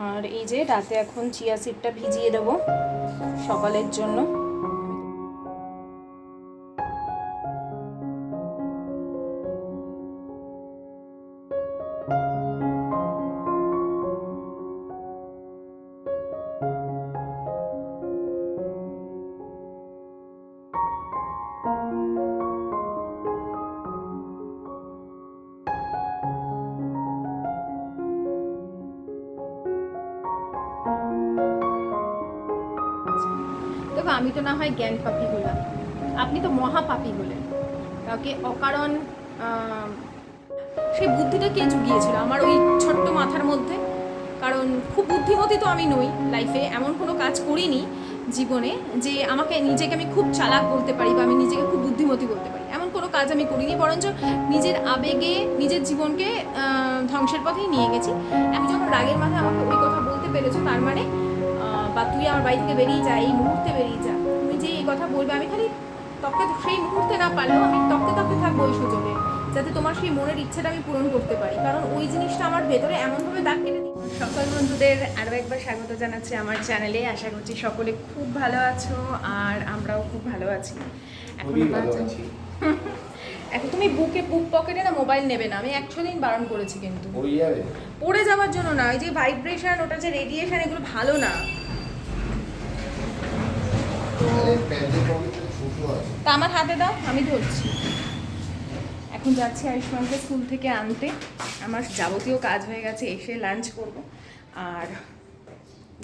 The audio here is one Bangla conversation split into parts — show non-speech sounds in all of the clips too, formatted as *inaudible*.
আর এই যে রাতে এখন চিয়া সিডটা ভিজিয়ে দেবো সকালের জন্য। না হয় জ্ঞান পাপি হলাম। আপনি তো মহা পাপি হলেন। কাউকে অকারণ সেই বুদ্ধিটা কে জুগিয়েছিল? আমার ওই ছোট্ট মাথার মধ্যে। কারণ খুব বুদ্ধিমতী তো আমি নই লাইফে এমন কোনো কাজ করিনি জীবনে যে আমাকে, নিজেকে আমি খুব চালাক বলতে পারি বা আমি নিজেকে খুব বুদ্ধিমতী বলতে পারি। এমন কোনো কাজ আমি করিনি, বরঞ্চ নিজের আবেগে, নিজের জীবনকে ধ্বংসের পথেই নিয়ে গেছি। আমি যখন রাগের মাথায় আমাকে ওই কথা বলতে পেরেছ, তার মানে বা তুই আমার বাড়ি থেকে বেরিয়ে যা, এই মুহূর্তে বেরিয়ে যা যে এই কথা বলবে আমি খালি তককে সেই মুহূর্তে না পারলেও আমি তককে তককে থাকব ওই সুযোগে যাতে তোমার সেই মনের ইচ্ছাটা আমি পূরণ করতে পারি। কারণ ওই জিনিসটা আমার ভেতরে এমনভাবে দাগ কেটে দিই সকল বন্ধুদের আরও একবার স্বাগত জানাচ্ছি আমার চ্যানেলে। আশা করছি সকলে খুব ভালো আছো আর আমরাও খুব ভালো আছি। এখন *laughs* তুমি বুকে বুক পকেটে না মোবাইল নেবে না? আমি একশো দিন বারণ করেছি কিন্তু। পড়ে পড়ে যাওয়ার জন্য না ওই যে ভাইব্রেশন ওটা যে রেডিয়েশন এগুলো ভালো না তাহলে প্যান্টের পকেটে ছোটো আছে তা আমার হাতে দাও, আমি ধরছি। এখন যাচ্ছি আয়ুষ্মানকে স্কুল থেকে আনতে। আমার যাবতীয় কাজ হয়ে গেছে, এসে লাঞ্চ করব। আর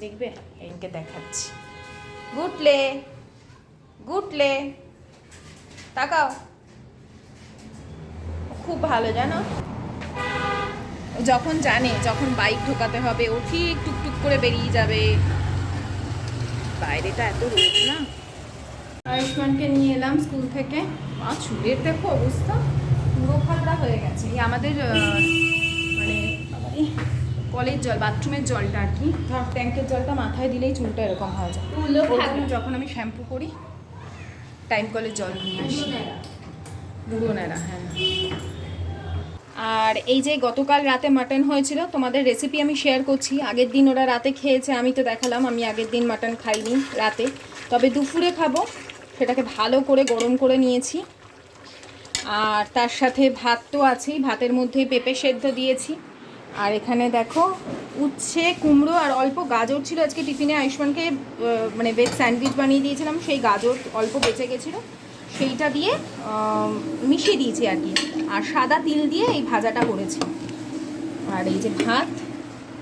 দেখবে, এনকে দেখাচ্ছি। গুটলে গুটলে, তাকাও। খুব ভালো, জানো? যখন জানে, যখন বাইক ঢোকাতে হবে, ও ঠিক টুকটুক করে বেরিয়ে যাবে। বাইরেটা এত রোদ না। আয়ুষ্মানকে নিয়ে এলাম স্কুল থেকে। আর চুলের দেখো অবস্থা পুরো ফাটরা হয়ে গেছে। এই আমাদের মানে এই কলের জল বাথরুমের জলটা আর কি। ধর ট্যাঙ্কের জলটা মাথায় দিলেই চুলটা এরকম হয়ে যায়। যখন আমি শ্যাম্পু করি টাইম কলের জল নিয়ে আসি। বুড়ো নেড়া হ্যাঁ। আর এই যে গতকাল রাতে মাটন হয়েছিল, তোমাদের রেসিপি আমি শেয়ার করছি। আগের দিন ওরা রাতে খেয়েছে, আমি তো দেখালাম, আমি আগের দিন মাটন খাইনি রাতে। তবে দুপুরে খাব, সেটাকে ভালো করে গরম করে নিয়েছি। আর তার সাথে ভাত তো আছেই, ভাতের মধ্যে পেঁপে সেদ্ধ দিয়েছি। আর এখানে দেখো, উচ্ছে, কুমড়ো আর অল্প গাজর ছিল। আজকে টিফিনে আয়ুষ্মানকে মানে ভেজ স্যান্ডউইচ বানিয়ে দিয়েছিলাম, সেই গাজর অল্প বেঁচে গেছিল। সেইটা দিয়ে মিশিয়ে দিয়েছি আর কি। আর সাদা তিল দিয়ে এই ভাজাটা করেছি। আর এই যে ভাত,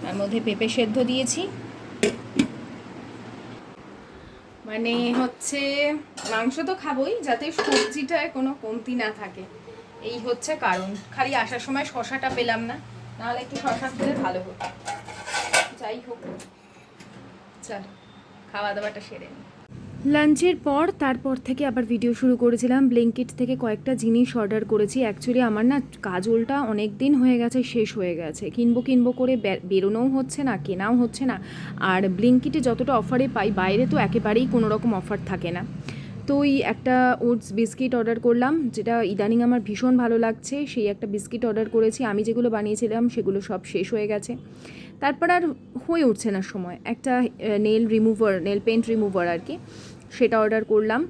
তার মধ্যে পেঁপে সেদ্ধ দিয়েছি। মানে হচ্ছে, মাংস তো খাবোই, যাতে সবজিটায় কোনো কমতি না থাকে। এই হচ্ছে কারণ। খালি আসার সময় শশাটা পেলাম না, নাহলে একটু শশা খেলে ভালো হতো। যাই হোক, চল খাওয়া দাওয়াটা সেরে নিই লাঞ্চের পর তারপর থেকে আবার ভিডিও শুরু করেছিলাম। ব্লিঙ্কিট থেকে কয়েকটা জিনিস অর্ডার করেছি। অ্যাকচুয়ালি আমার না কাজলটা অনেক দিন হয়ে গেছে, শেষ হয়ে গেছে। কিনবো কিনবো করে বেরোনোও হচ্ছে না, কেনাও হচ্ছে না। আর ব্লিঙ্কিটে যতটা অফারে পাই, বাইরে তো একেবারেই কোনো রকম অফার থাকে না। তো ওই একটা ওটস বিস্কিট অর্ডার করলাম, যেটা ইদানিং আমার ভীষণ ভালো লাগছে। সেই একটা বিস্কিট অর্ডার করেছি। আমি যেগুলো বানিয়েছিলাম, সেগুলো সব শেষ হয়ে গেছে। তারপর আর হয়ে উঠছে না সময়। একটা nail remover nail paint remover আর কি। সেটা অর্ডার করলাম।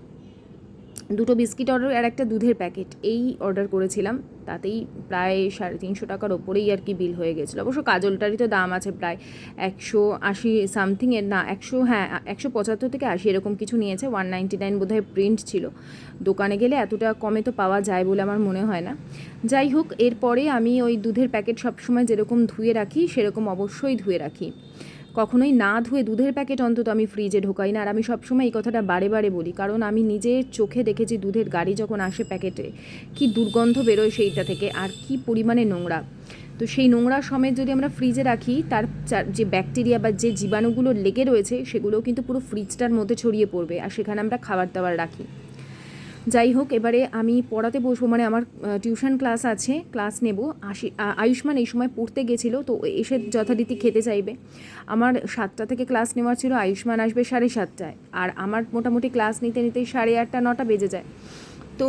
দুটো বিস্কিট অর্ডার আর একটা দুধের প্যাকেট এই অর্ডার করেছিলাম। তাতেই প্রায় সাড়ে তিনশো টাকার ওপরেই আর কি বিল হয়ে গেছিল। অবশ্য কাজলটারই তো দাম আছে প্রায় একশো আশি সামথিং এর, না, একশো হ্যাঁ একশো পঁচাত্তর থেকে আশি এরকম কিছু নিয়েছে। ওয়ান নাইনটি নাইন বোধহয় প্রিন্ট ছিল। দোকানে গেলে এতটা কমে তো পাওয়া যায় বলে আমার মনে হয় না। যাই হোক, এরপরে আমি ওই দুধের প্যাকেট সবসময় যেরকম ধুয়ে রাখি, সেরকম অবশ্যই ধুয়ে রাখি। কখনোই না ধুয়ে দুধের প্যাকেট অন্তত আমি ফ্রিজে ঢোকাই না। আর আমি সবসময় এই কথাটা বারে বারে বলি, কারণ আমি নিজের চোখে দেখেছি দুধের গাড়ি যখন আসে প্যাকেটে, কি দুর্গন্ধ বেরোয় সেইটা থেকে আর কি পরিমাণে নোংরা। তো সেই নোংরা সমেত যদি আমরা ফ্রিজে রাখি, তার যে ব্যাকটেরিয়া বা যে জীবাণুগুলো লেগে রয়েছে সেগুলো কিন্তু পুরো ফ্রিজটার মধ্যে ছড়িয়ে পড়বে। আর সেখানে আমরা খাবার দাবার রাখি। যাই হোক, এবারে আমি পড়াতে বসবো মানে আমার টিউশন ক্লাস আছে, ক্লাস নেব। আসি আয়ুষ্মান এই সময় পড়তে গেছিল, তো এসে যথারীতি খেতে চাইবে। আমার সাতটা থেকে ক্লাস নেওয়ার ছিল, আয়ুষ্মান আসবে সাড়ে সাতটায়। আর আমার মোটামুটি ক্লাস নিতে নিতেই সাড়ে আটটা, নটা বেজে যায়। তো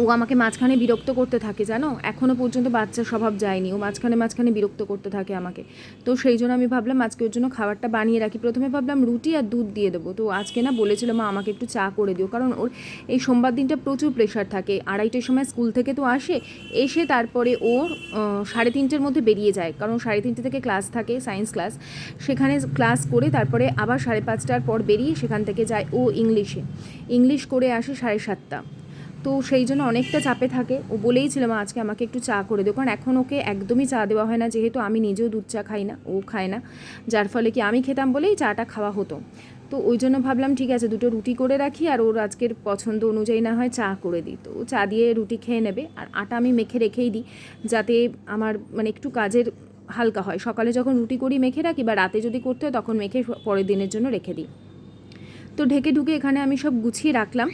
ও আমাকে মাঝখানে বিরক্ত করতে থাকে, জানো? এখনও পর্যন্ত বাচ্চার স্বভাব যায়নি। ও মাঝখানে মাঝখানে বিরক্ত করতে থাকে আমাকে। তো সেই জন্য আমি ভাবলাম, আজকে ওর জন্য খাবারটা বানিয়ে রাখি। প্রথমে ভাবলাম রুটি আর দুধ দিয়ে দেবো। তো আজকে না বলেছিল, মা, আমাকে একটু চা করে দিও। কারণ ওর এই সোমবার দিনটা প্রচুর প্রেশার থাকে। আড়াইটের সময় স্কুল থেকে তো আসে, এসে তারপরে ওর সাড়ে তিনটের মধ্যে বেরিয়ে যায়। কারণ সাড়ে তিনটে থেকে ক্লাস থাকে সায়েন্স ক্লাস সেখানে ক্লাস করে তারপরে আবার সাড়ে পাঁচটার পর বেরিয়ে সেখান থেকে যায় ও ইংলিশে ইংলিশ করে আসে সাড়ে সাতটা। তো সেই জন্য অনেকটা চাপে থাকে। ও বলেই ছিল, মা, আজকে আমাকে একটু চা করে দিও। কারণ এখন ওকে একদমই চা দেওয়া হয় না, যেহেতু আমি নিজেও দুধ চা খাই না, ও খায় না। যার ফলে কি আমি খেতাম বলেই চাটা খাওয়া হতো। তো ওই জন্য ভাবলাম, ঠিক আছে, দুটো রুটি করে রাখি আর ওর আজকের পছন্দ অনুযায়ী না হয় চা করে দিই। তো চা দিয়ে রুটি খেয়ে নেবে আর আটা আমি মেখে রেখেই দিই, যাতে আমার মানে একটু কাজের হালকা হয়। সকালে যখন রুটি করি মেখে রাখি বা রাতে যদি করতে হয়, তখন মেখে পরের দিনের জন্য রেখে দিই। তো ঢেকে ঢুকে এখানে আমি সব গুছিয়ে রাখলাম।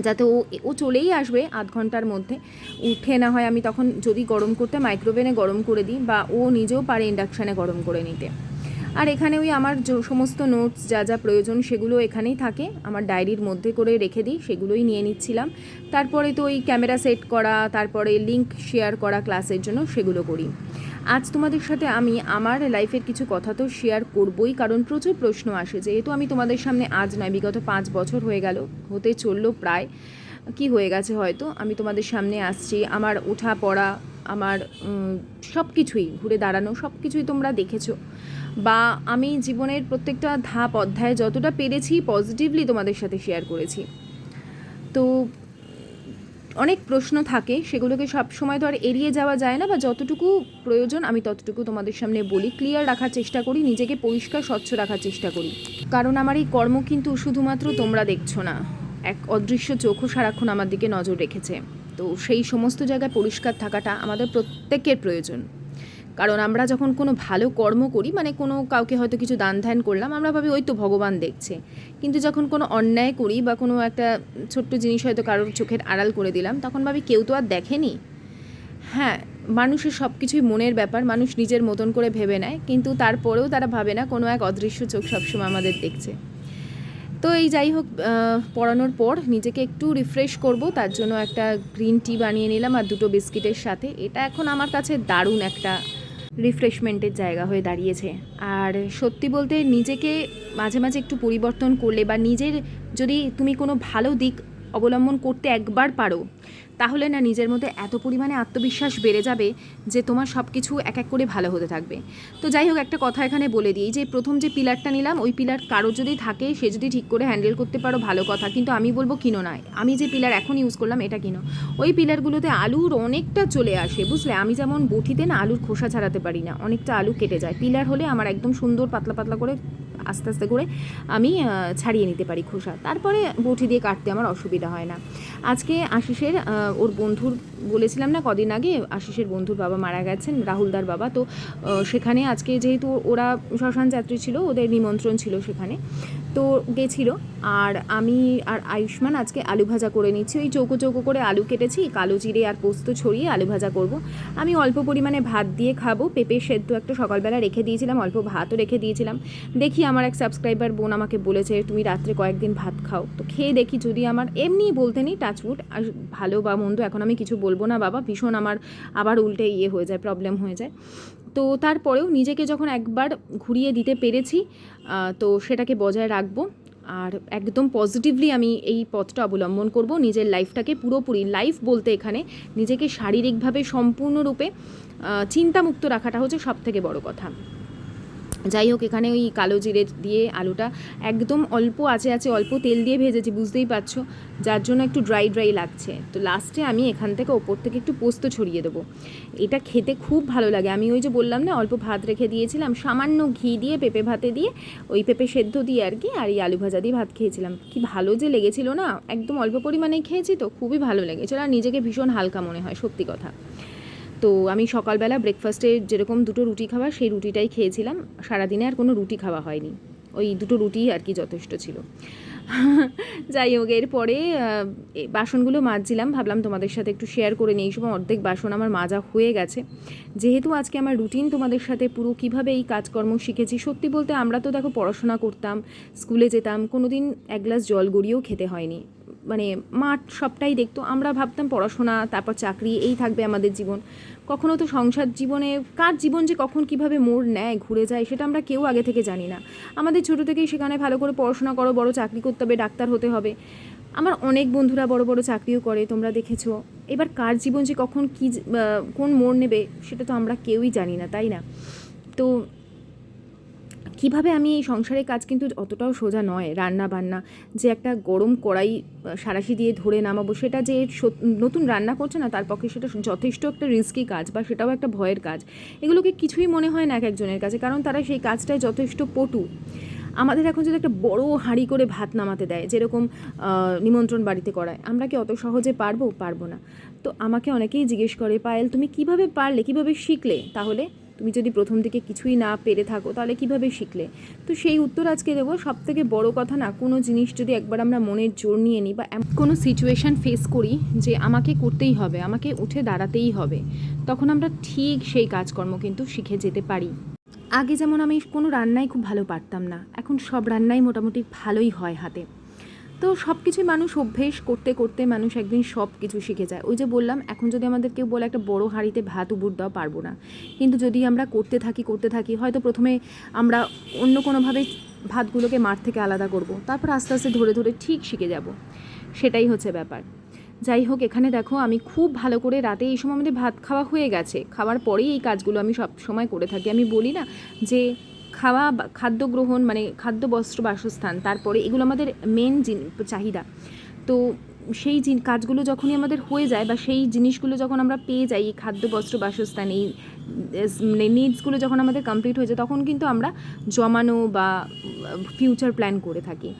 যাতে ও ও চলেই আসবে আধ ঘণ্টার মধ্যে। উঠে না হয় আমি তখন যদি গরম করতে মাইক্রোওভেনে গরম করে দিই বা ও নিজেও পারে ইন্ডাকশানে গরম করে নিতে। আর এখানে ওই আমার যে- সমস্ত নোটস যা যা প্রয়োজন সেগুলো এখানেই থাকে। আমার ডায়েরির মধ্যে করে রেখে দিই, সেগুলোই নিয়ে নিচ্ছিলাম। তারপরে তো ওই ক্যামেরা সেট করা, তারপরে লিংক শেয়ার করা ক্লাসের জন্য সেগুলো করি। আজ তোমাদের সাথে আমি আমার লাইফের কিছু কথা তো শেয়ার করবই, কারণ প্রচুর প্রশ্ন আসে। যেহেতু আমি তোমাদের সামনে আজ নয়, বিগত পাঁচ বছর হয়ে গেল, হতে চলল প্রায়। কি হয়ে গেছে হয়তো? আমি তোমাদের সামনে আসছি, আমার ওঠা পড়া, আমার সব কিছুই ঘুরে দাঁড়ানো সব কিছুই তোমরা দেখেছ। বা আমি জীবনের প্রত্যেকটা ধাপ, অধ্যায় যতটা পেরেছি পজিটিভলি তোমাদের সাথে শেয়ার করেছি। তো অনেক প্রশ্ন থাকে, সেগুলোকে সব সময় তো আর এড়িয়ে যাওয়া যায় না বা যতটুকু প্রয়োজন আমি ততটুকু তোমাদের সামনে বলি। ক্লিয়ার রাখার চেষ্টা করি, নিজেকে পরিষ্কার, স্বচ্ছ রাখার চেষ্টা করি। কারণ আমার এই কর্ম কিন্তু শুধুমাত্র তোমরা দেখছ না, এক অদৃশ্য চোখও সারাক্ষণ আমার দিকে নজর রেখেছে। তো সেই সমস্ত জায়গায় পরিষ্কার থাকাটা আমাদের প্রত্যেকের প্রয়োজন। কারণ আমরা যখন কোনো ভালো কর্ম করি মানে কোনো কাউকে হয়তো কিছু দান ধ্যান করলাম, আমরা ভাবি ওই তো ভগবান দেখছে। কিন্তু যখন কোনো অন্যায় করি বা কোনো একটা ছোট্ট জিনিস হয়তো কারোর চোখের আড়াল করে দিলাম, তখন ভাবি কেউ তো আর দেখেনি। হ্যাঁ মানুষের সব কিছুই মনের ব্যাপার, মানুষ নিজের মতন করে ভেবে নেয়, কিন্তু তারপরেও তারা ভাবে না কোনো এক অদৃশ্য চোখ সবসময় আমাদের দেখছে। তো এই যাই হোক পড়ানোর পর নিজেকে একটু রিফ্রেশ করব, তার জন্য একটা গ্রিন টি বানিয়ে নিলাম আর দুটো বিস্কিটের সাথে। এটা এখন আমার কাছে দারুণ একটা রিফ্রেশমেন্টের জায়গা হয়ে দাঁড়িয়েছে। আর সত্যি বলতে নিজেকে মাঝে মাঝে একটু পরিবর্তন করলে বা নিজের যদি তুমি কোনো ভালো দিক অবলম্বন করতে একবার পারো তাহলে না নিজের মধ্যে এত পরিমাণে আত্মবিশ্বাস বেড়ে যাবে যে তোমার সব কিছু এক এক করে ভালো হতে থাকবে। তো যাই হোক, একটা কথা এখানে বলে দিই যে প্রথম যে পিলারটা নিলাম, ওই পিলার কারও যদি থাকে, সে যদি ঠিক করে হ্যান্ডেল করতে পারো, ভালো কথা। কিন্তু আমি বলব কিনো না আমি যে পিলার এখন ইউজ করলাম, এটা কিনো। ওই পিলারগুলোতে আলুর অনেকটা চলে আসে, বুঝলে? আমি যেমন বটিতে না আলুর খোসা ছাড়াতে পারি না, অনেকটা আলু কেটে যায়। পিলার হলে আমার একদম সুন্দর পাতলা পাতলা করে আস্তে আস্তে করে আমি ছাড়িয়ে নিতে পারি খোসা। তারপরে বটি দিয়ে কাটতে আমার অসুবিধা হয় না। আজকে আশিসের ওর বন্ধুর বলেছিলাম না কদিন আগে, আশিসের বন্ধুর বাবা মারা গেছেন, রাহুলদার বাবা। তো সেখানে আজকে যেহেতু ওরা শ্মশান যাত্রী ছিল, ওদের নিমন্ত্রণ ছিল সেখানে। তো গেছিল। আর আমি আর আয়ুষ্মান আজকে আলু ভাজা করে নিচ্ছি। ওই চৌকো চৌকো করে আলু কেটেছি, কালো জিরে আর পোস্ত ছড়িয়ে আলু ভাজা করব। আমি অল্প পরিমাণে ভাত দিয়ে খাব। পেঁপে সেদ্ধ একটা সকালবেলা রেখে দিয়েছিলাম, অল্প ভাতও রেখে দিয়েছিলাম। দেখি আমার এক সাবস্ক্রাইবার বোন আমাকে বলেছে, তুমি রাত্রে কয়েকদিন ভাত খাও। তো খেয়ে দেখি যদি আমার এমনি বলতে নেই টাচউড আর ভালো বা মন্দ এখন আমি কিছু বলব না বাবা, ভীষণ আমার আবার উল্টে ইয়ে হয়ে যায় প্রবলেম হয়ে যায়। তো তারপরেও নিজেকে যখন একবার ঘুরিয়ে দিতে পেরেছি তো সেটাকে বজায় রাখব। আর একদম পজিটিভলি আমি এই পথটা অবলম্বন করব নিজের লাইফটাকে পুরোপুরি লাইফ বলতে এখানে নিজেকে শারীরিকভাবে সম্পূর্ণরূপে চিন্তামুক্ত রাখাটা হচ্ছে সবথেকে বড় কথা। যাই হোক, এখানে ওই কালো জিরে দিয়ে আলুটা একদম অল্প আছে আছে অল্প তেল দিয়ে ভেজেছি, বুঝতেই পারছ? যার জন্য একটু ড্রাই ড্রাই লাগছে। তো লাস্টে আমি এখান থেকে ওপর থেকে একটু পোস্ত ছড়িয়ে দেবো। এটা খেতে খুব ভালো লাগে। আমি ওই যে বললাম না, অল্প ভাত রেখে দিয়েছিলাম, সামান্য ঘি দিয়ে, পেঁপে ভাতে দিয়ে, ওই পেঁপে সেদ্ধ দিয়ে আর কি, আর এই আলু ভাজা দিয়ে ভাত খেয়েছিলাম। কি ভালো যে লেগেছিল না? একদম অল্প পরিমাণেই খেয়েছি তো, খুবই ভালো লেগেছিল, আর নিজেকে ভীষণ হালকা মনে হয়, সত্যি কথা। তো আমি সকালবেলা ব্রেকফাস্টে যেরকম দুটো রুটি খাওয়া সেই রুটিটাই খেয়েছিলাম। সারাদিনে আর কোনো রুটি খাওয়া হয়নি। ওই দুটো রুটি আর কি যথেষ্ট ছিল। *laughs* যাই হোক, এরপরে বাসনগুলো মাজছিলাম। ভাবলাম তোমাদের সাথে একটু শেয়ার করে নিই সময় অর্ধেক বাসন আমার মাজা হয়ে গেছে। যেহেতু আজকে আমার রুটিন তোমাদের সাথে পুরো কীভাবে এই কাজকর্ম শিখেছি, সত্যি বলতে আমরা তো দেখো পড়াশোনা করতাম স্কুলে যেতাম কোনো দিন এক গ্লাস জল গড়িয়েও খেতে হয়নি। মানে মাঠ সবটাই দেখতো, আমরা ভাবতাম পড়াশোনা, তারপর চাকরি, এই থাকবে আমাদের জীবন। কখনো তো সংসার জীবনে, কার জীবন যে কখন কীভাবে মোড় নেয়, ঘুরে যায়, সেটা আমরা কেউ আগে থেকে জানি না। আমাদের ছোটো থেকেই সেখানে ভালো করে পড়াশোনা করো, বড় চাকরি করতে হবে, ডাক্তার হতে হবে। আমার অনেক বন্ধুরা বড় বড় চাকরিও করে, তোমরা দেখেছ। এবার কার জীবন যে কখন কী কোন মোড় নেবে, সেটা তো আমরা কেউই জানি না, তাই না? তো কীভাবে আমি এই সংসারের কাজ কিন্তু অতটাও সোজা নয় রান্না বান্না যে একটা গরম কড়াই সাঁড়াশি দিয়ে ধরে নামাবো, সেটা যে নতুন রান্না করছে না, তার পক্ষে সেটা যথেষ্ট একটা রিস্কি কাজ বা সেটাও একটা ভয়ের কাজ। এগুলোকে কিছুই মনে হয় না এক একজনের কাছে, কারণ তারা সেই কাজটায় যথেষ্ট পটু। আমাদের এখন যদি একটা বড় হাঁড়ি করে ভাত নামাতে দেয়, যেরকম নিমন্ত্রণ বাড়িতে করায়, আমরা কি অত সহজে পারব? পারব না। তো আমাকে অনেকেই জিজ্ঞেস করে, পায়েল, তুমি কীভাবে পারলে, কীভাবে শিখলে? তাহলে তুমি যদি প্রথম দিকে কিছুই না পেরে থাকো, তাহলে কীভাবে শিখলে? তো সেই উত্তর আজকে দেবো। সব থেকে বড় কথা না, কোনো জিনিস যদি একবার আমরা মনের জোর নিয়ে নিই বা কোনো সিচুয়েশান ফেস করি যে আমাকে করতেই হবে, আমাকে উঠে দাঁড়াতেই হবে, তখন আমরা ঠিক সেই কাজকর্ম কিন্তু শিখে যেতে পারি। আগে যেমন আমি কোনো রান্নাই খুব ভালো পারতাম না, এখন সব রান্নাই মোটামুটি ভালোই হয় হাতে। তো সব কিছুই মানুষ অভ্যেস করতে করতে মানুষ একদিন সব কিছু শিখে যায়। ওই যে বললাম, এখন যদি আমাদের কেউ বলে একটা বড় হাঁড়িতে ভাত উবুর দেওয়া পারব না। কিন্তু যদি আমরা করতে থাকি করতে থাকি, হয়তো প্রথমে আমরা অন্য কোনোভাবে ভাতগুলোকে মাঠ থেকে আলাদা করব। তারপর আস্তে আস্তে ধরে ধরে ঠিক শিখে যাব। সেটাই হচ্ছে ব্যাপার। যাই হোক, এখানে দেখো, আমি খুব ভালো করে রাতে এই সময় আমাদের ভাত খাওয়া হয়ে গেছে। খাওয়ার পরেই এই কাজগুলো আমি সব সময় করে থাকি। আমি বলি না যে খাওয়া খাদ্য গ্রহণ মানে খাদ্য, বস্ত্র, বাসস্থান, তারপরে এগুলো আমাদের মেন চাহিদা। তো সেই কাজগুলো যখনই আমাদের হয়ে যায় বা সেই জিনিসগুলো যখন আমরা পেয়ে যাই, এই খাদ্য, বস্ত্র, বাসস্থান, এই মানে নিডসগুলো যখন আমাদের কমপ্লিট হয়ে যায়, তখন কিন্তু আমরা জমানো বা ফিউচার প্ল্যান করে থাকি।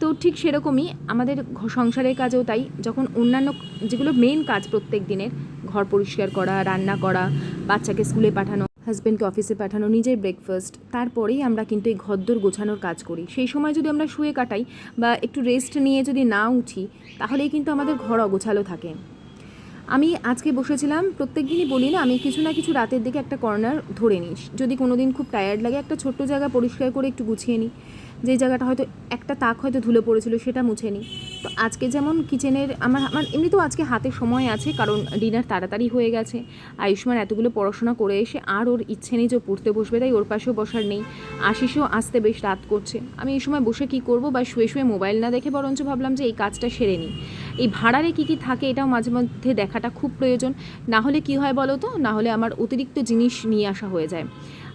তো ঠিক সেরকমই আমাদের সংসারের কাজেও তাই, যখন অন্যান্য যেগুলো মেন কাজ প্রত্যেক দিনের, ঘর পরিষ্কার করা, রান্না করা, বাচ্চাকে স্কুলে পাঠানো হাজব্যান্ডকে অফিসে পাঠানো, নিজের ব্রেকফাস্ট তারপরেই আমরা কিন্তু এই ঘরদোর গোছানোর কাজ করি। সেই সময় যদি আমরা শুয়ে কাটাই বা একটু রেস্ট নিয়ে যদি না উঠি, তাহলেই কিন্তু আমাদের ঘর অগোছালো থাকে। আমি আজকে বসেছিলাম প্রত্যেক দিনই বলি না, আমি কিছু না কিছু রাতের দিকে একটা কর্নার ধরে নিই। যদি কোনো দিন খুব টায়ার্ড লাগে, একটা ছোট্ট জায়গা পরিষ্কার করে একটু গুছিয়ে নিই। যে জায়গাটা হয়তো একটা তাক হয়তো ধুলে পড়েছিল, সেটা মুছে নিই তো আজকে যেমন কিচেনের আমার আমার এমনিতেও আজকে হাতে সময় আছে, কারণ ডিনার তাড়াতাড়ি হয়ে গেছে। আয়ুষ্মান এতগুলো পড়াশোনা করে এসে আর ওর ইচ্ছে নেই যে পড়তে বসবে, তাই ওর পাশেও বসার নেই। আশিসও আসতে বেশ রাত করছে। আমি এই সময় বসে কি করব বা শুয়ে শুয়ে মোবাইল না দেখে বরঞ্চ ভাবলাম যে এই কাজটা সেরে নিই। এই ভাড়ারে কী কী থাকে এটাও মাঝে মধ্যে দেখাটা খুব প্রয়োজন। না হলে কি হয় বলো তো? না হলে আমার অতিরিক্ত জিনিস নিয়ে আসা হয়ে যায়।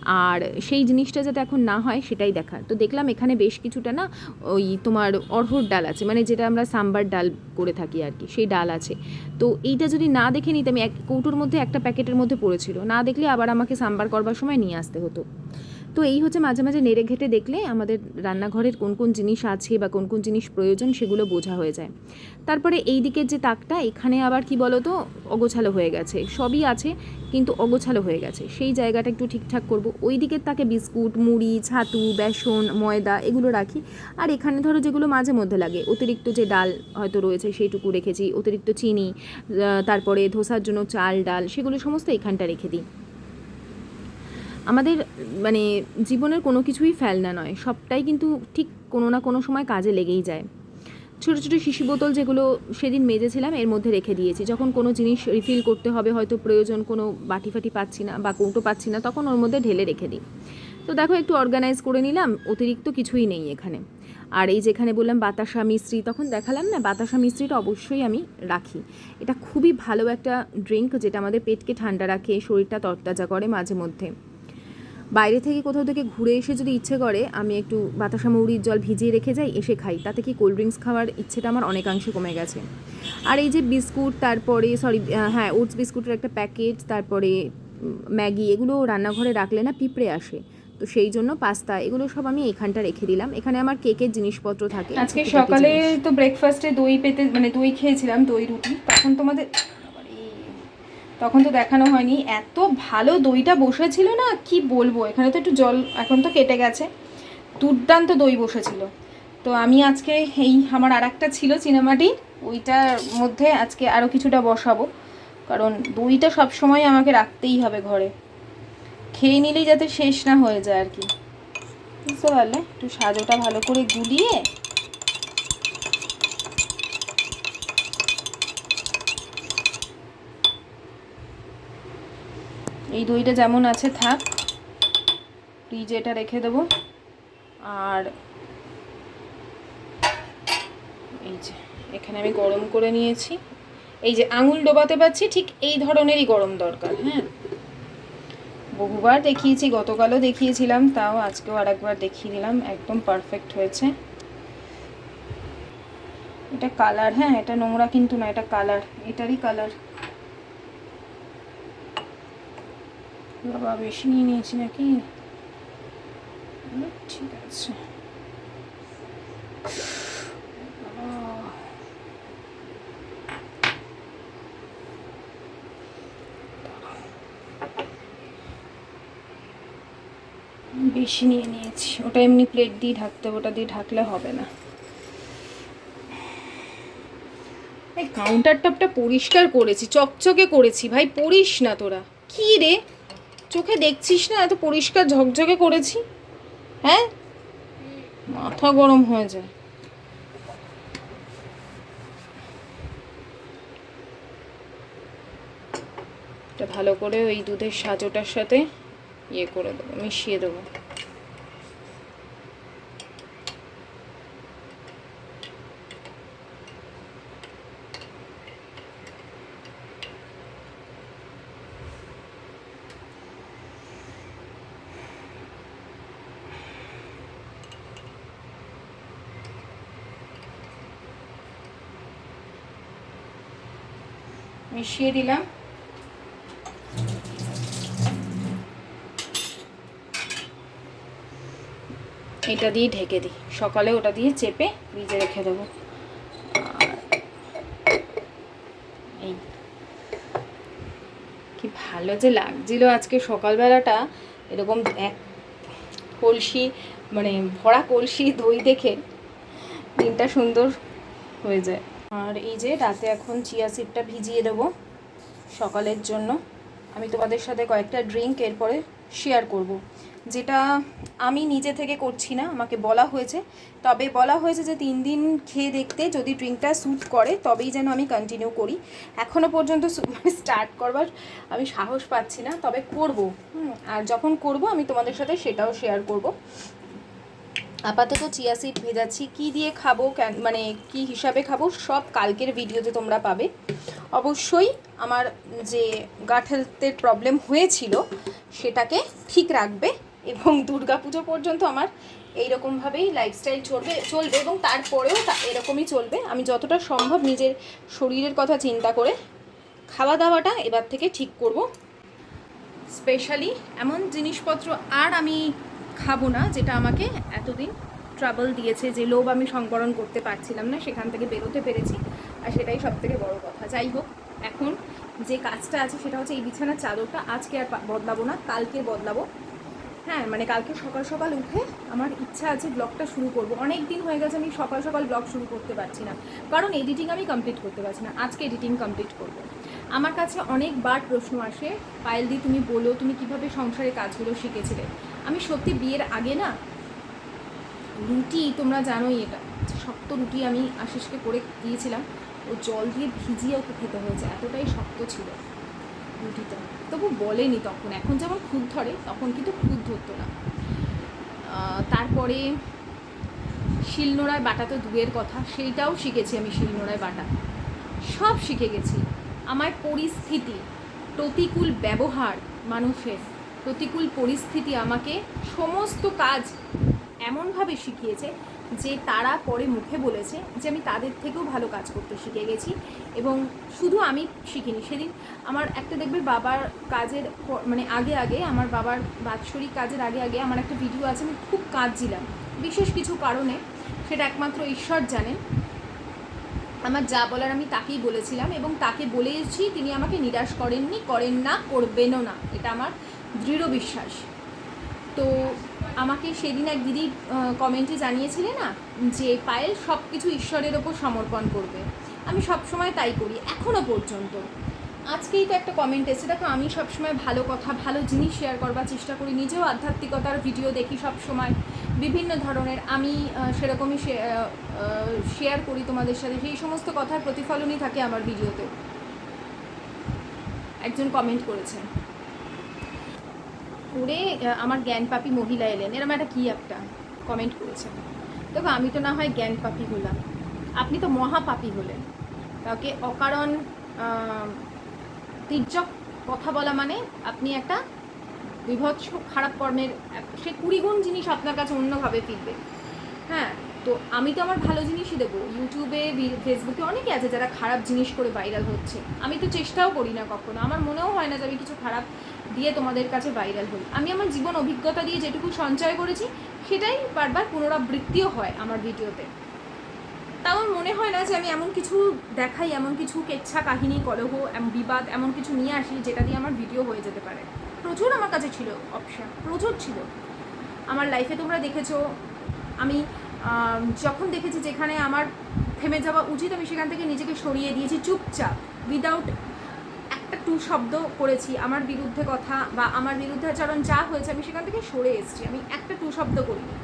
আর সেই জিনিসটা যাতে এখন না হয় সেটাই দেখার। তো দেখলাম এখানে বেশ কিছুটা না ওই তোমার অড়হর ডাল আছে মানে যেটা আমরা সাম্বার ডাল করে থাকি আর কি, সেই ডাল আছে। তো এইটা যদি না দেখে নিতাম এক কৌটোর মধ্যে একটা প্যাকেটের মধ্যে পড়েছিল, না দেখলে আবার আমাকে সাম্বার করবার সময় নিয়ে আসতে হতো। তো এই হচ্ছে মাঝে মাঝে নেড়ে ঘেটে দেখলে আমাদের রান্নাঘরের কোন কোন জিনিস আছে বা কোন কোন জিনিস প্রয়োজন সেগুলো বোঝা হয়ে যায়। তারপরে এই দিকের যে তাকটা, এখানে আবার কি বলো তো অগোছালো হয়ে গেছে। সবই আছে, কিন্তু অগোছালো হয়ে গেছে। সেই জায়গাটা একটু ঠিকঠাক করব। ওই দিকের তাকে বিস্কুট, মুড়ি, ছাতু, বেসন, ময়দা এগুলো রাখি। আর এখানে ধরো যেগুলো মাঝে মধ্যে লাগে। অতিরিক্ত যে ডাল হয়তো রয়েছে সেইটুকু রেখেছি। অতিরিক্ত চিনি তারপরে ধোসার জন্য চাল, ডাল, সেগুলো সমস্ত এখানটা রেখে দিই। আমাদের মানে জীবনের কোনো কিছুই ফেলনা নয়, সবটাই কিন্তু ঠিক কোনো না কোনো সময় কাজে লেগেই যায়। ছোটো ছোটো শিশি বোতল যেগুলো সেদিন মেজেছিলাম, এর মধ্যে রেখে দিয়েছি। যখন কোনো জিনিস রিফিল করতে হবে, হয়তো প্রয়োজন কোনো বাটি ফাটি পাচ্ছি না বা কৌটো পাচ্ছি না, তখন ওর মধ্যে ঢেলে রেখে দিই। তো দেখো, একটু অর্গানাইজ করে নিলাম, অতিরিক্ত কিছুই নেই এখানে। আর এই যেখানে বললাম বাতাসা মিস্ত্রি তখন দেখালাম না, বাতাসা মিস্ত্রিটা অবশ্যই আমি রাখি। এটা খুবই ভালো একটা ড্রিঙ্ক যেটা আমাদের পেটকে ঠান্ডা রাখে, শরীরটা তরতাজা করে মাঝে মধ্যে। বাইরে থেকে কোথাও থেকে ঘুরে এসে যদি ইচ্ছে করে আমি একটু বাতাসা মৌরির জল ভিজিয়ে রেখে যাই এসে খাই। তাতে কি কোল্ড ড্রিঙ্কস খাওয়ার ইচ্ছেটা আমার অনেকাংশে কমে গেছে। আর এই যে বিস্কুট তারপরে সরি হ্যাঁ ওটস বিস্কুটের একটা প্যাকেট তারপরে ম্যাগি এগুলো রান্নাঘরে রাখলে না পিঁপড়ে আসে। তো সেই জন্য পাস্তা এগুলো সব আমি এখানটা রেখে দিলাম। এখানে আমার কেকের জিনিসপত্র থাকে আজকে সকালে তো ব্রেকফাস্টে দই পেতে মানে দই খেয়েছিলাম দই রুটি। তখন তোমাদের তখন তো দেখানো হয়নি। এত ভালো দইটা বসেছিল না, কি বলব? এখানে তো একটু জল এখন তো কেটে গেছে। দুর্দান্ত দই বসেছিল। তো আমি আজকে এই আমার আর একটা ছিল চিনামাটি, ওইটার মধ্যে আজকে আরও কিছুটা বসাবো। কারণ দইটা সবসময় আমাকে রাখতেই হবে ঘরে। খেয়ে নিলেই যাতে শেষ না হয়ে যায় আর কি। বুঝতে পারলে? একটু সাজোটা ভালো করে গুলিয়ে এই দইটা যেমন আছে, থাক। ফ্রিজে এটা রেখে দেবো। আর এই যে, এখানে আমি গরম করে নিয়েছি। এই যে আঙুল ডোবাতে পারছি, ঠিক এই ধরনেরই গরম দরকার হ্যাঁ? বহুবার দেখিয়েছি, গতকালও দেখিয়েছিলাম, তাও আজকেও আর একবার দেখিয়ে দিলাম, একদম পারফেক্ট হয়েছে। এটা কালার হ্যাঁ এটা নোংরা কিন্তু না, এটা কালার এটারই কালার বাবা, বেশি নিয়ে নিয়েছি নাকি? ঠিক আছে। বেশি নিয়ে নিয়েছি। ওটা এমনি প্লেট দিয়ে ঢাকতে, ওটা দিয়ে ঢাকলে হবে না। কাউন্টার টপটা পরিষ্কার করেছি, চকচকে করেছি। ভাই, পড়িস না তোরা। কি রে? চোখে দেখছিস না? এত পরিষ্কার ঝকঝকে করেছি। হ্যাঁ? মাথা গরম হয়ে যায়। এটা ভালো করে ওই দুধের সাজোটার সাথে ইয়ে করে দেবো, মিশিয়ে দেবো। মিশিয়ে দিলাম। এটা দিয়ে ঢেকে দিই। সকালে ওটা দিয়ে চেপে ফ্রিজে রেখে দেবো। এই। কি ভালো যে লাগছিল আজকে সকালবেলাটা। এরকম এক কলসি মানে ভরা কলসি দই দেখে দিনটা সুন্দর হয়ে যায়। আর এই যে রাতে এখন চিয়া সিডটা ভিজিয়ে দেবো সকালের জন্য। আমি তোমাদের সাথে কয়েকটা ড্রিঙ্ক এরপরে শেয়ার করব। যেটা আমি নিজে থেকে করছি না, আমাকে বলা হয়েছে। তবে বলা হয়েছে যে তিন দিন খেয়ে দেখতে যদি ড্রিঙ্কটা স্যুট করে, তবেই যেন আমি কন্টিনিউ করি। এখনও পর্যন্ত স্টার্ট করবার আমি সাহস পাচ্ছি না, তবে করব। আর যখন করব আমি তোমাদের সাথে সেটাও শেয়ার করব। আপাতত চিয়া সিড ভেজাচ্ছি। কি দিয়ে খাব মানে কি হিসাবে খাব, সব কালকের ভিডিওতে তোমরা পাবে। অবশ্যই আমার যে গাট হেলথের প্রবলেম হয়েছিল, সেটাকে ঠিক রাখবে এবং দুর্গাপুজো পর্যন্ত আমার এইরকমভাবেই লাইফস্টাইল চলবে চলবে এবং তারপরেও এরকমই চলবে। আমি যতটা সম্ভব নিজের শরীরের কথা চিন্তা করে খাওয়া দাওয়াটা এবার থেকে ঠিক করব। স্পেশালি এমন জিনিসপত্র আর আমি খাব না, যেটা আমাকে এতদিন ট্রাবল দিয়েছে যে লোভ আমি সংবরণ করতে পারছিলাম না, সেখান থেকে বেরোতে পেরেছি। আর সেটাই সব থেকে বড় কথা। যাই হোক, এখন যে কাজটা আছে সেটা হচ্ছে এই বিছানার চাদরটা আজকে আর বদলাবো না, কালকে বদলাবো। হ্যাঁ মানে কালকে সকাল সকাল উঠে আমার ইচ্ছা আছে ব্লগটা শুরু করব। অনেক দিন হয়ে গেছে আমি সকাল সকাল ব্লগ শুরু করতে পারছি না, কারণ এডিটিং আমি কমপ্লিট করতে পারছি না। আজকে এডিটিং কমপ্লিট করব। আমার কাছে অনেকবার প্রশ্ন আসে, পায়েল দি তুমি বলো তুমি কীভাবে সংসারে কাজগুলো শিখেছিলে? আমি সত্যি বিয়ের আগে না রুটি, তোমরা জানোই এটা, শক্ত রুটি আমি আশিসকে করে দিয়েছিলাম। ও জল দিয়ে ভিজিয়ে ওকে খেতে হয়েছে, এতটাই শক্ত ছিল রুটিটা। তবু বলেনি তখন, এখন যেমন খুদ ধরে, তখন কিন্তু খুদ ধরতো না। তারপরে শিলনোড়ায় বাটা তো দুয়ের কথা, সেইটাও শিখেছি আমি শিলনোড়ায় বাটা। সব শিখে গেছি। আমার পরিস্থিতি, প্রতিকূল ব্যবহার মানুষের। প্রতিকূল পরিস্থিতি আমাকে সমস্ত কাজ এমনভাবে শিখিয়েছে যে তারা পরে মুখে বলেছে যে আমি তাদের থেকেও ভালো কাজ করতে শিখে গেছি এবং শুধু আমি শিখিনি। সেদিন আমার একটা দেখবে বাবার কাজের মানে আগে আগে আমার বাবার বাৎসরিক কাজের আগে আগে আমার একটা ভিডিও আছে, আমি খুব কাঁদছিলাম। বিশেষ কিছু কারণে সেটা একমাত্র ঈশ্বর জানেন। আমার যা বলার আমি তাকেই বলেছিলাম এবং তাকে বলেছি তিনি আমাকে নিরাশ করেননি, করেন না, করবেনও না। এটা আমার দৃঢ় বিশ্বাস। তো আমাকে সেদিন এক দিদি কমেন্টে জানিয়েছিলে না যে, পায়েল সব কিছু ঈশ্বরের ওপর সমর্পণ করবে। আমি সব সময় তাই করি এখনও পর্যন্ত। আজকেই তো একটা কমেন্ট এসে দেখো, আমি সবসময় ভালো কথা, ভালো জিনিস শেয়ার করবার চেষ্টা করি। নিজেও আধ্যাত্মিকতার ভিডিও দেখি সব সময় বিভিন্ন ধরনের আমি সেরকমই শেয়ার করি তোমাদের সাথে। সেই সমস্ত কথার প্রতিফলনই থাকে আমার ভিডিওতে একজন কমেন্ট করেছে করে আমার জ্ঞান পাপি মহিলা এলেন। এরম একটা কী একটা কমেন্ট করেছে দেখো, আমি তো না হয় জ্ঞান পাপি হলাম। আপনি তো মহাপাপি হলেন। কাউকে অকারণ তির্যক কথা বলা মানে আপনি একটা বিভৎস খারাপ কর্মের সে কুড়ি গুণ জিনিস আপনার কাছে অন্যভাবে ফিরবে। হ্যাঁ তো আমি তো আমার ভালো জিনিসই দেবো। ইউটিউবে ফেসবুকে অনেকে আছে যারা খারাপ জিনিস করে ভাইরাল হচ্ছে। আমি তো চেষ্টাও করি না কখনো। আমার মনেও হয় না যে আমি কিছু খারাপ দিয়ে তোমাদের কাছে ভাইরাল হই। আমি আমার জীবন অভিজ্ঞতা দিয়ে যেটুকু সঞ্চয় করেছি, সেটাই বারবার পুনরাবৃত্তিও হয় আমার ভিডিওতে। তাও মনে হয় না যে আমি এমন কিছু দেখাই, এমন কিছু কেচ্ছা কাহিনী, কলহ বিবাদ, এমন কিছু নিয়ে আসি, যেটা দিয়ে আমার ভিডিও হয়ে যেতে পারে। প্রচুর আমার কাছে ছিল অপশান প্রচুর ছিল। আমার লাইফে তোমরা দেখেছ, আমি যখন দেখেছি যেখানে আমার থেমে যাওয়া উচিত, আমি সেখান থেকে নিজেকে সরিয়ে দিয়েছি চুপচাপ উইদাউট টু শব্দ করেছি, আমার বিরুদ্ধে কথা বা আমার বিরুদ্ধে আচরণ যা হয়েছে আমি সেখান থেকে সরে এসেছি। আমি একটা টু শব্দ করিনি।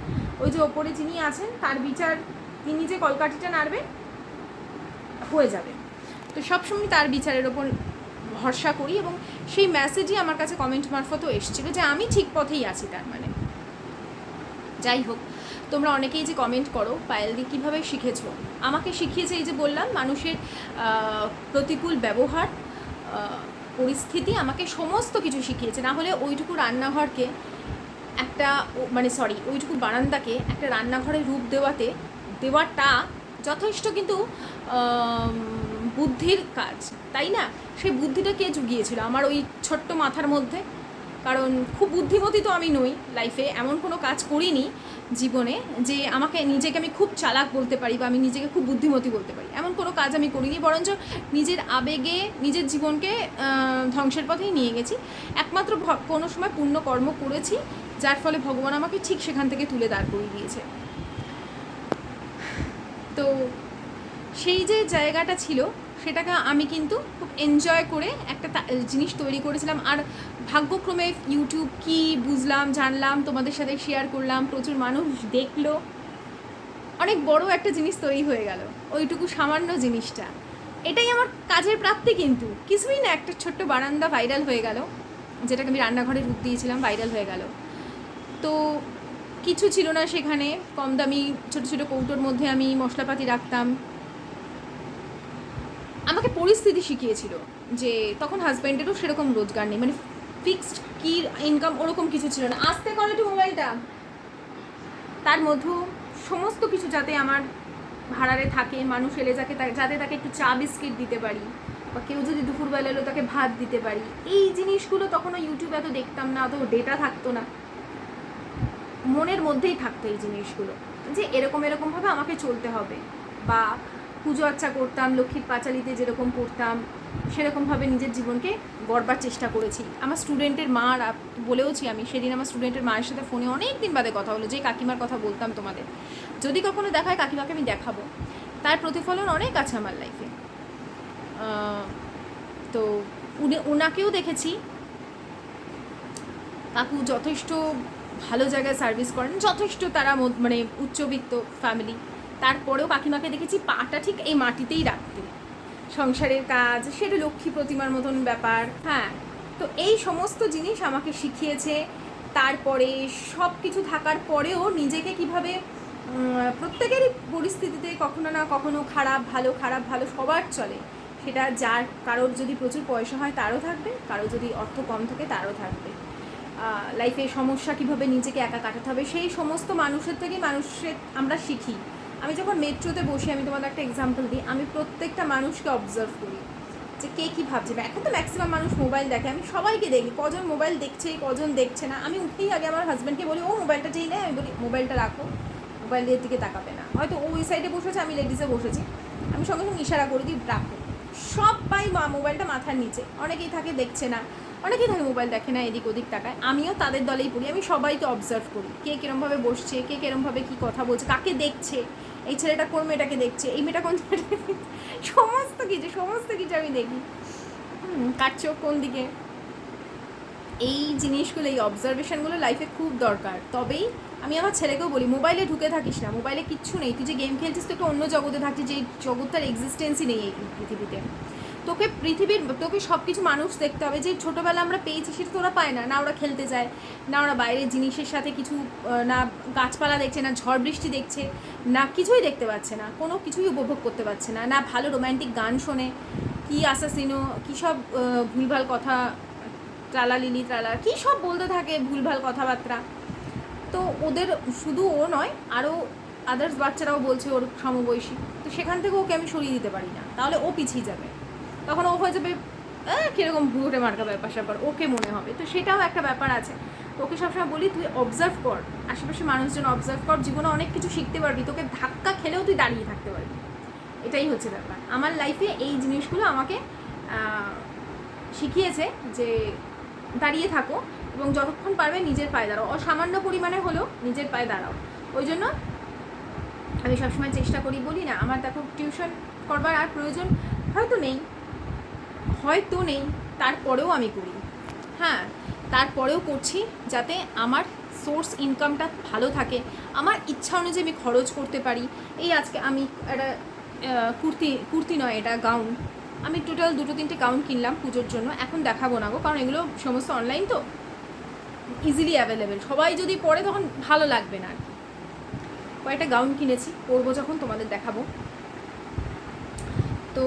ওই যে ওপরে যিনি আছেন, তার বিচার, তিনি যে কলকাঠিটা নাড়বেন, হয়ে যাবে। তো সবসময় তার বিচারের ওপর ভরসা করি এবং সেই মেসেজই আমার কাছে কমেন্ট মারফতও এসেছিল যে আমি ঠিক পথেই আছি তার মানে। যাই হোক, তোমরা অনেকেই যে কমেন্ট করো পায়েলদি কীভাবে শিখেছো? আমাকে শিখিয়েছে এই যে বললাম, মানুষের প্রতিকূল ব্যবহার পরিস্থিতি আমাকে সমস্ত কিছু শিখিয়েছে। না হলে ওইটুকু রান্নাঘরকে একটা মানে সরি ওইটুকু বারান্দাকে একটা রান্নাঘরের রূপ দেওয়াতে, দেওয়াটা যথেষ্ট কিন্তু বুদ্ধির কাজ, তাই না? সেই বুদ্ধিটা কে জুগিয়েছিল? আমার ওই ছোট্ট মাথার মধ্যে। কারণ খুব বুদ্ধিমতী তো আমি নই লাইফে এমন কোনো কাজ করিনি। জীবনে যে আমাকে নিজেকে আমি খুব চালাক বলতে পারি বা আমি নিজেকে খুব বুদ্ধিমতী বলতে পারি। এমন কোনো কাজ আমি করিনি, বরঞ্চ নিজের আবেগে, নিজের জীবনকে ধ্বংসের পথেই নিয়ে গেছি। একমাত্র কোনো সময় পুণ্য কর্ম করেছি, যার ফলে ভগবান আমাকে ঠিক সেখান থেকে তুলে দাঁড় করিয়ে দিয়েছে। তো সেই যে জায়গাটা ছিল সেটাকে আমি কিন্তু খুব এনজয় করে একটা জিনিস তৈরি করেছিলাম। আর ভাগ্যক্রমে ইউটিউব কি বুঝলাম, জানলাম, তোমাদের সাথে শেয়ার করলাম, প্রচুর মানুষ দেখল। অনেক বড় একটা জিনিস তৈরি হয়ে গেল, ওইটুকু সামান্য জিনিসটা। এটাই আমার কাজের প্রাপ্তি কিন্তু। কিছুই না, একটা ছোট্ট বারান্দা ভাইরাল হয়ে গেল, যেটাকে আমি রান্নাঘরে রূপ দিয়েছিলাম ভাইরাল হয়ে গেল। তো কিছু ছিল না সেখানে, কম দামি ছোটো ছোটো কৌটোর মধ্যে আমি মশলাপাতি রাখতাম। আমাকে পরিস্থিতি শিখিয়েছিল যে তখন হাজব্যান্ডেরও সেরকম রোজগার নেই। মানে ফিক্সড কি ইনকাম ওরকম কিছু ছিল না। আসতে করে একটু মোবাইলটা তার মধ্যেও সমস্ত কিছু যাতে আমার ভাড়ারে থাকে, মানুষ এলে যাকে যাতে তাকে একটু চা বিস্কিট দিতে পারি, বা কেউ যদি দুপুরবেলা এলো তাকে ভাত দিতে পারি। এই জিনিসগুলো তখনও ইউটিউবে এত দেখতাম না, অত ডেটা থাকতো না। মনের মধ্যেই থাকতো এই জিনিসগুলো। যে এরকম এরকমভাবে আমাকে চলতে হবে। বা পুজো আর্চা করতাম, লক্ষ্মীর পাঁচালিতে যেরকম করতাম সেরকমভাবে নিজের জীবনকে গড়বার চেষ্টা করেছি। আমার স্টুডেন্টের মা বলেওছি আমি, সেদিন আমার স্টুডেন্টের মায়ের সাথে ফোনে অনেক দিন বাদে কথা হলো, যে কাকিমার কথা বলতাম তোমাদের। যদি কখনো দেখায় কাকিমাকে আমি দেখাবো। তার প্রতিফলন অনেক আছে আমার লাইফে তো উনি ওনাকেও দেখেছি। কাকু যথেষ্ট ভালো জায়গায় সার্ভিস করেন, যথেষ্ট তারা মানে উচ্চবিত্ত ফ্যামিলি তারপরেও কাকিমাকে দেখেছি পাটা ঠিক এই মাটিতেই রাখতে। সংসারের কাজ সেটা লক্ষ্মী প্রতিমার মতন ব্যাপার। হ্যাঁ তো এই সমস্ত জিনিস আমাকে শিখিয়েছে। তারপরে সব কিছু থাকার পরেও নিজেকে কীভাবে প্রত্যেকেরই পরিস্থিতিতে কখনো না কখনো খারাপ, ভালো খারাপ, ভালো সবার চলে। সেটা যার, কারোর যদি প্রচুর পয়সা হয় তারও থাকবে কারও যদি অর্থ কম থাকে তারও থাকবে। লাইফে সমস্যা কীভাবে নিজেকে একা কাটাতে হবে, সেই সমস্ত মানুষের থেকে মানুষের আমরা শিখি। আমি যখন মেট্রোতে বসে, আমি তোমাদের একটা এক্সাম্পল দিই। আমি প্রত্যেকটা মানুষকে অবজার্ভ করি যে কে কী ভাবছে। এখন তো ম্যাক্সিমাম মানুষ মোবাইল দেখে। আমি সবাইকে দেখি। কজন মোবাইল দেখছে কজন দেখছে না। আমি উঠেই আগে আমার হাজব্যান্ডকে বলি, ও মোবাইলটা যেই নেয় আমি বলি মোবাইলটা রাখো। মোবাইলের দিকে তাকাবে না। হয়তো ও ওই সাইডে বসেছে, আমি লেডিসে বসেছি। আমি সঙ্গে সঙ্গে ইশারা করে দিই রাখো। সবাই মা মোবাইলটা মাথার নিচে। অনেকেই থাকে, দেখছে না। অনেকেই থাকে মোবাইল দেখে না, এদিক ওদিক তাকায়। আমিও তাদের দলেই পড়ি। আমি সবাইকে অবজার্ভ করি। কে কীরমভাবে বসছে, কে কীরমভাবে কী কথা বলছে, কাকে দেখছে। এই ছেলেটা কোন মেয়েটাকে দেখছে? এই মেয়েটা কোন সমস্ত কিছু সমস্ত কিছু আমি দেখি। কার চোখ কোন দিকে? এই জিনিসগুলো, এই অবজারভেশনগুলো লাইফে খুব দরকার। তবেই আমি আমার ছেলেকেও বলি মোবাইলে ঢুকে থাকিস না মোবাইলে কিচ্ছু নেই। তুই যে গেম খেলছিস তো একটু অন্য জগতে থাকছিস যে জগৎটার এক্সিস্টেন্সই নেই এই পৃথিবীতে। তোকে পৃথিবীর, তোকে সব কিছু মানুষ দেখতে হবে। যে ছোটোবেলা আমরা পেয়েছি সেটা তোরা পায় না। না ওরা খেলতে যায়, না ওরা বাইরের জিনিসের সাথে কিছু না গাছপালা দেখছে, না ঝড় বৃষ্টি দেখছে, না কিছুই দেখতে পাচ্ছে না। কোনো কিছুই উপভোগ করতে পারছে না। না ভালো রোম্যান্টিক গান শোনে, কি আসাসিনো, কী সব ভুলভাল কথা, ট্রালা লিলি ট্রালা, কী সব বলতে থাকে ভুলভাল কথাবার্তা। তো ওদের শুধু ও নয় আরও আদার্স বাচ্চারাও বলছে ওর সমবয়সী। তো সেখান থেকে ওকে আমি সরিয়ে দিতে পারি না। তাহলে ও পিছিয়ে যাবে। তখন ও হয়ে যাবে "আহ, কীরকম ভুটে মার্কা ব্যাপার স্যাপার ওকে মনে হবে। তো সেটাও একটা ব্যাপার আছে। ওকে সবসময় বলি তুই অবজার্ভ কর। আশেপাশে মানুষজন অবজার্ভ কর। জীবনে অনেক কিছু শিখতে পারবি। তোকে ধাক্কা খেলেও তুই দাঁড়িয়ে থাকতে পারবি। এটাই হচ্ছে ব্যাপার। আমার লাইফে এই জিনিসগুলো আমাকে শিখিয়েছে যে দাঁড়িয়ে থাকো এবং যতক্ষণ পারবে নিজের পায়ে দাঁড়াও। অসামান্য পরিমাণে হলেও নিজের পায়ে দাঁড়াও। ওই জন্য আমি সবসময় চেষ্টা করি বলি না আমার দেখো টিউশন করবার আর প্রয়োজন হয়তো নেই। হয়তো নেই, তারপরেও আমি করি। হ্যাঁ তারপরেও করছি যাতে আমার সোর্স ইনকামটা ভালো থাকে। আমার ইচ্ছা অনুযায়ী আমি খরচ করতে পারি। এই আজকে আমি একটা কুর্তি কুর্তি নয়, এটা গাউন আমি টোটাল দুটো তিনটে গাউন কিনলাম পুজোর জন্য। এখন দেখাবো না গো, কারণ এগুলো সমস্ত অনলাইন তো। ইজিলি অ্যাভেলেবেল সবাই যদি পরে তখন ভালো লাগবে না কয়েকটা গাউন কিনেছি, পরবো যখন তোমাদের দেখাবো। তো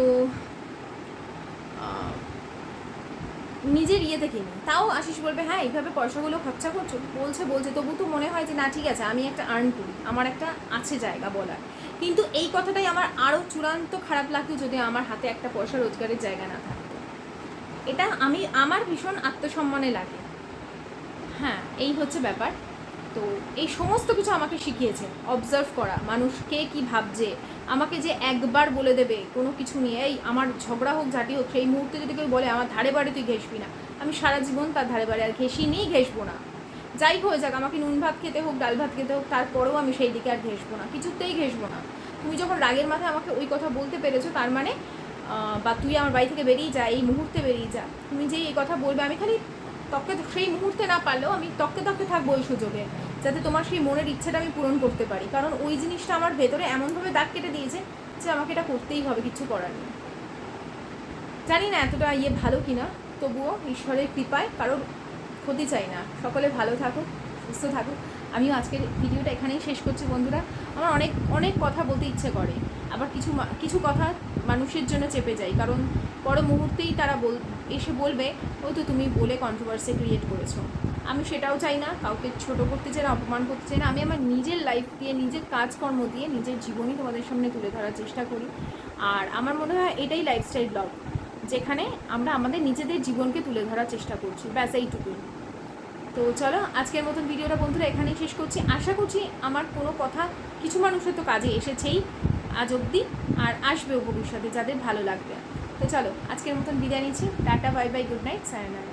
নিজের ইয়েতে কিনি তাও আশিস বলবে হ্যাঁ এইভাবে পয়সাগুলো খরচা করছ। বলছে বলছে, তবু তো মনে হয় যে, না, ঠিক আছে, আমি একটা আর্ন করি। আমার একটা আছে জায়গা বলার। কিন্তু এই কথাটাই আমার আরও চূড়ান্ত খারাপ লাগতো যদি আমার হাতে একটা পয়সা রোজগারের জায়গা না থাকতো। এটা আমি, আমার ভীষণ আত্মসম্মানে লাগে। হ্যাঁ এই হচ্ছে ব্যাপার। তো এই সমস্ত কিছু আমাকে শিখিয়েছে। অবজার্ভ করা, মানুষ কে কী ভাবছে, আমাকে যে একবার বলে দেবে কোনো কিছু নিয়ে, এই আমার ঝগড়া হোক ঝাঁটি হোক, সেই মুহূর্তে যদি কেউ বলে, আমার ধারে বাড়ি তুই ঘেসবি না। আমি সারা জীবন তার ধারে বাড়ি আর ঘেসি নিয়েই ঘেসবো না। যাই হয়ে যাক, আমাকে নুন ভাত খেতে হোক, ডাল ভাত খেতে হোক, তারপরেও আমি সেই দিকে আর ঘেসবো না, কিছুতেই ঘেসবো না। তুমি যখন রাগের মাথায় আমাকে ওই কথা বলতে পেরেছ, তার মানে বা তুই আমার বাড়ি থেকে বেরিয়ে যা, এই মুহূর্তে বেরিয়ে যা। তুমি যেই এই কথা বলবে, আমি খালি তককে সেই মুহূর্তে না পারলেও আমি তককে তককে থাকব ওই সুযোগে, যাতে তোমার সেই মনের ইচ্ছাটা আমি পূরণ করতে পারি। কারণ ওই জিনিসটা আমার ভেতরে এমনভাবে দাগ কেটে দিয়েছে যে আমাকে এটা করতেই হবে, কিছু করার নেই। জানি না এতটা ইয়ে ভালো কিনা, তবুও ঈশ্বরের কৃপায় কারোর ক্ষতি চাই না। সকলে ভালো থাকুক, সুস্থ থাকুক। আমিও আজকের ভিডিওটা এখানেই শেষ করছি বন্ধুরা। আমার অনেক অনেক কথা বলতে ইচ্ছে করে। আবার কিছু কিছু কথা মানুষের জন্য চেপে যায় কারণ পর মুহূর্তেই তারা বল, এসে বলবে ওই তো তুমি বলে কন্ট্রোভার্সি ক্রিয়েট করেছ। আমি সেটাও চাই না, কাউকে ছোট করতে চাই না, অপমান করতে চাই না। আমি আমার নিজের লাইফ দিয়ে, নিজের কাজকর্ম দিয়ে, নিজের জীবনই তোমাদের সামনে তুলে ধরার চেষ্টা করি। আর আমার মনে হয় এটাই লাইফস্টাইল ব্লগ যেখানে আমরা আমাদের নিজেদের জীবনকে তুলে ধরার চেষ্টা করছি। ব্যাস, এইটুকুই। তো চলো, আজকের মতন ভিডিওটা বন্ধুরা এখানেই শেষ করছি। আশা করছি আমার কোনো কথা কিছু মানুষের তো কাজে এসেছেই আজ অবধি, আর আসবেও ভবিষ্যতে যাদের ভালো লাগবে। তো চলো, আজকের মতন বিদায় নিচ্ছি। Tata, bye bye, good night sayonara